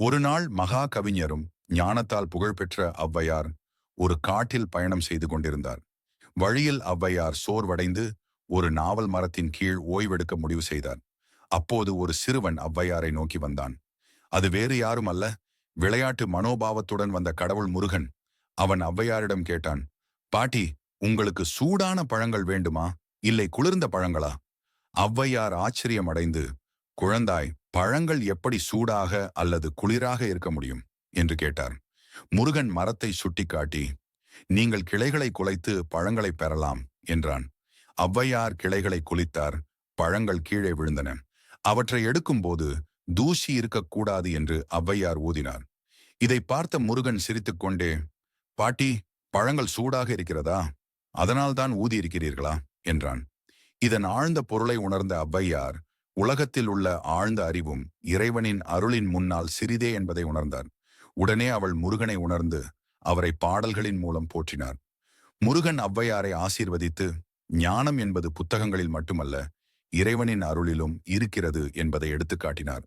ஒரு நாள் மகா கவிஞரும் ஞானத்தால் புகழ்பெற்ற ஔவையார் ஒரு காட்டில் பயணம் செய்து கொண்டிருந்தார். வழியில் ஔவையார் சோர்வடைந்து ஒரு நாவல் மரத்தின் கீழ் ஓய்வெடுக்க முடிவு செய்தார். அப்போது ஒரு சிறுவன் ஔவையாரை நோக்கி வந்தான். அது வேறு யாரும் அல்ல விளையாட்டு மனோபாவத்துடன் வந்த கடவுள் முருகன். அவன் ஔவையாரிடம் கேட்டான் பாட்டி உங்களுக்கு சூடான பழங்கள் வேண்டுமா? இல்லை குளிர்ந்த பழங்களா? ஔவையார் ஆச்சரியம் அடைந்து குழந்தாய் பழங்கள் எப்படி சூடாக அல்லது குளிராக இருக்க முடியும்? என்று கேட்டார். முருகன் மரத்தை சுட்டிக்காட்டி நீங்கள் கிளைகளை குலைத்து பழங்களை பெறலாம் என்றான். ஔவையார் கிளைகளை குளித்தார் பழங்கள் கீழே விழுந்தன. அவற்றை எடுக்கும்போது தூசி இருக்கக்கூடாது என்று ஔவையார் ஊதினார். இதை பார்த்த முருகன் சிரித்துக்கொண்டே பாட்டி பழங்கள் சூடாக இருக்கிறதா? அதனால்தான் ஊதி இருக்கிறீர்களா என்றான். இதன் ஆழ்ந்த பொருளை உணர்ந்த ஔவையார் உலகத்தில் உள்ள ஆழ்ந்த அறிவும் இறைவனின் அருளின் முன்னால் சிறிதே என்பதை உணர்ந்தார். உடனே அவள் முருகனை உணர்ந்து அவரை பாடல்களின் மூலம் போற்றினார். முருகன் ஔவையாரை ஆசீர்வதித்து ஞானம் என்பது புத்தகங்களில் மட்டுமல்ல இறைவனின் அருளிலும் இருக்கிறது என்பதை எடுத்துக்காட்டினார்.